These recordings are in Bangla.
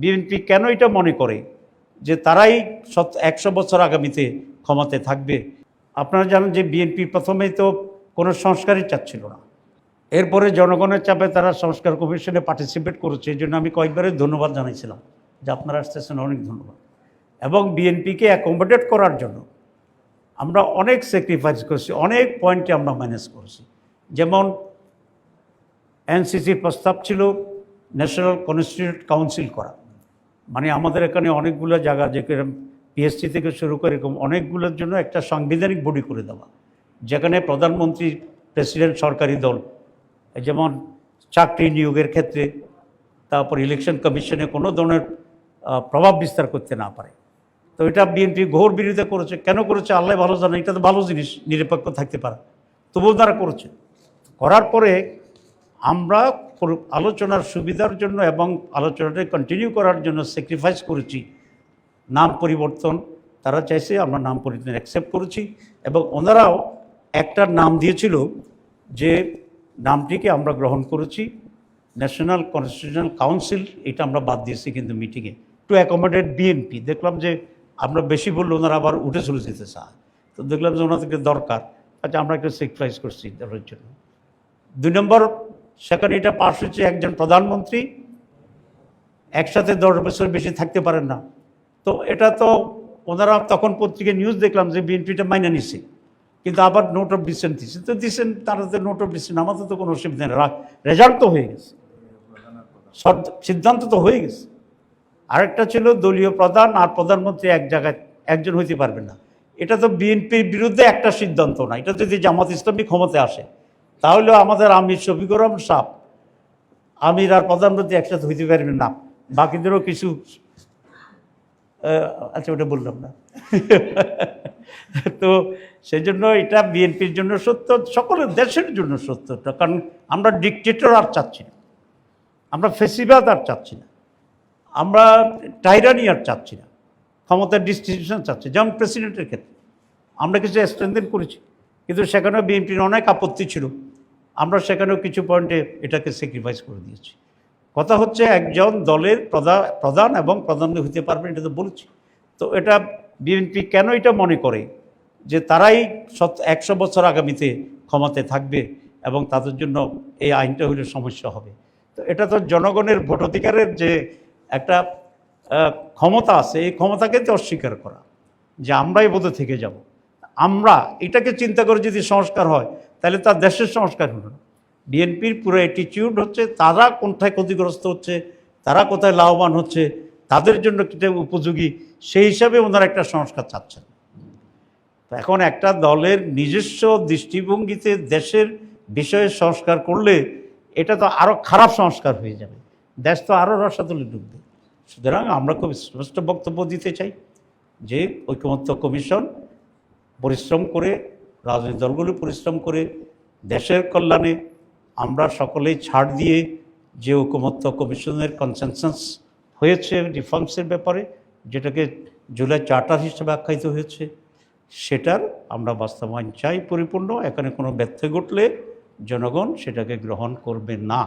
বিএনপি কেন এটা মনে করে যে তারাই একশো বছর আগামীতে ক্ষমতাতে থাকবে? আপনারা জানেন যে বিএনপি প্রথমেই তো কোনো সংস্কারই চাচ্ছিল না। এরপরে জনগণের চাপে তারা সংস্কার কমিশনে পার্টিসিপেট করেছে এই জন্য আমি কয়েকবারে ধন্যবাদ জানাইছিলাম যে আপনারা আসতেছেন, অনেক ধন্যবাদ। এবং বিএনপিকে অ্যাকোমোডেট করার জন্য আমরা অনেক স্যাক্রিফাইস করেছি, অনেক পয়েন্টে আমরা ম্যানেজ করেছি। যেমন এনসিসির প্রস্তাব ছিল ন্যাশনাল কনস্টিটিউট কাউন্সিল করা। মানে আমাদের এখানে অনেকগুলো জায়গা যেরকম পিএসসি থেকে শুরু করে এরকম অনেকগুলোর জন্য একটা সাংবিধানিক বডি করে দেওয়া। যেখানে প্রধানমন্ত্রী প্রেসিডেন্ট সরকারি দল যেমন চাকরি নিয়োগের ক্ষেত্রে, তারপর ইলেকশন কমিশনে কোনো ধরনের প্রভাব বিস্তার করতে না পারে। তো এটা বিএনপি ঘোর বিরোধিতা করেছে। কেন করেছে? আল্লাহ ভালো জানে এটা তো ভালো জিনিস, নিরপেক্ষ থাকতে পারে। তবুও তারা করেছে। করার পরে আমরা আলোচনার সুবিধার জন্য এবং আলোচনাটা কন্টিনিউ করার জন্য স্যাক্রিফাইস করেছি। নাম পরিবর্তন, তারা চাইছে আমরা নাম পরিবর্তন অ্যাকসেপ্ট করেছি এবং ওনারাও একটা নাম দিয়েছিল যে নামটিকে আমরা গ্রহণ করেছি। ন্যাশনাল কনস্টিটিউশনাল কাউন্সিল এটা আমরা বাদ দিয়েছি কিন্তু মিটিংয়ে টু অ্যাকোমোডেট বিএনপি দেখলাম যে আমরা বেশি বললে ওনারা আবার উঠে চলে যেতে চায়। তো দেখলাম যে ওনাদেরকে দরকার। আচ্ছা আমরা একটু স্যাক্রিফাইস করছি। দলের জন্য। দুই নম্বর সেখানে এটা পাশ হচ্ছে একজন প্রধানমন্ত্রী। একসাথে দশ বছর বেশি থাকতে পারেন না। তো এটা তো ওনারা তখন পত্রিকায় নিউজ দেখলাম যে বিএনপিটা মাইনে নিছে। কিন্তু আবার নোট অফ ডিসেন্ট দিচ্ছে তো দিচ্ছেন তারা তো নোট অফ ডিসেন্ট আমাদের তো কোনো অসুবিধা নেই। রেজাল্ট তো হয়ে গেছে। সিদ্ধান্ত তো হয়ে গেছে। আরেকটা ছিল দলীয় প্রধান আর প্রধানমন্ত্রী এক জায়গায় একজন হইতে পারবে না। এটা তো বিএনপির বিরুদ্ধে একটা সিদ্ধান্ত না। এটা যদি জামাত ইসলামী ক্ষমতায় আসে তাহলে আমাদের আমির শফিকুর রহমান সাহ আমির আর প্রধানমন্ত্রী একসাথে হইতে পারবেন না। বাকিদেরও কিছু আচ্ছা ওটা বললাম না। তো সেই জন্য এটা বিএনপির জন্য সত্য, সকলের দেশের জন্য সত্যটা, কারণ আমরা ডিকটেটর আর চাচ্ছি না। আমরা ফেসিবাদ আর চাচ্ছি না। আমরা টাইরানি আর চাচ্ছি না। ক্ষমতার ডিস্ট্রিবিউশন চাচ্ছি, যেমন প্রেসিডেন্টের ক্ষেত্রে। আমরা কিছু স্ট্রেনদেন করেছি, কিন্তু সেখানেও বিএনপির অনেক আপত্তি ছিল। আমরা সেখানেও কিছু পয়েন্টে এটাকে স্যাক্রিফাইস করে দিয়েছি। কথা হচ্ছে একজন দলের প্রধান প্রধান এবং প্রধান হতে পারবেন, এটা তো বলছি। তো এটা বিএনপি কেন এটা মনে করে যে তারাই সত একশো বছর আগামীতে ক্ষমতায় থাকবে এবং তাদের জন্য এই আইনটা হলে সমস্যা হবে। তো এটা তো জনগণের ভোটাধিকারের যে একটা ক্ষমতা আছে, এই ক্ষমতাকে তো অস্বীকার করা। যে আমরাই বোধহয় থেকে যাব। আমরা এটাকে চিন্তা করে যদি সংস্কার হয়, তাহলে তার দেশের সংস্কার হলো না। বিএনপির পুরো অ্যাটিটিউড হচ্ছে, তারা কোনটায় ক্ষতিগ্রস্ত হচ্ছে, তারা কোথায় লাভবান হচ্ছে, তাদের জন্য কিটা উপযোগী, সেই হিসাবে ওনারা একটা সংস্কার চাচ্ছেন। এখন একটা দলের নিজস্ব দৃষ্টিভঙ্গিতে দেশের বিষয়ে সংস্কার করলে এটা তো আরও খারাপ সংস্কার হয়ে যাবে। দেশ তো আরও রসাতলে ডুববে। সুতরাং আমরা খুব স্পষ্ট বক্তব্য দিতে চাই যে ঐকমত্য কমিশন পরিশ্রম করে, রাজনৈতিক দলগুলি পরিশ্রম করে, দেশের কল্যাণে আমরা সকলেই ছাড় দিয়ে যে ঐকমত্য কমিশনের কনসেনসাস হয়েছে রিফর্মসের ব্যাপারে, যেটাকে জুলাই চার্টার হিসেবে আখ্যায়িত হয়েছে, সেটার আমরা বাস্তবায়ন চাই পরিপূর্ণ। এখানে কোনো ব্যর্থ ঘটলে জনগণ সেটাকে গ্রহণ করবে না।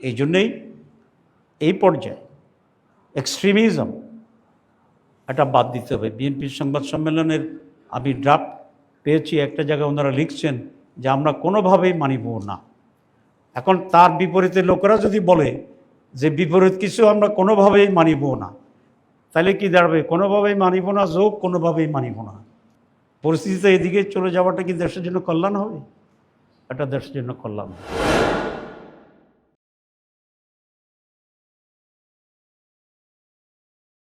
এই জন্যেই এই পর্যায়ে এক্সট্রিমিজম এটা বাদ দিতে হবে। বিএনপির সংবাদ সম্মেলনের আমি ড্রাফট পেয়েছি, একটা জায়গায় ওনারা লিখছেন যে আমরা কোনোভাবেই মানিব না। এখন তার বিপরীতে লোকেরা যদি বলে যে বিপরীত কিছু আমরা কোনোভাবেই মানিব না, তাহলে কি দাঁড়াবে? কোনোভাবেই মানিব না, যোগ কোনোভাবেই মানিব না। পরিস্থিতিতে এদিকে চলে যাওয়াটা কি দেশের জন্য কল্যাণ হবে? এটা দেশের জন্য কল্যাণ হবে।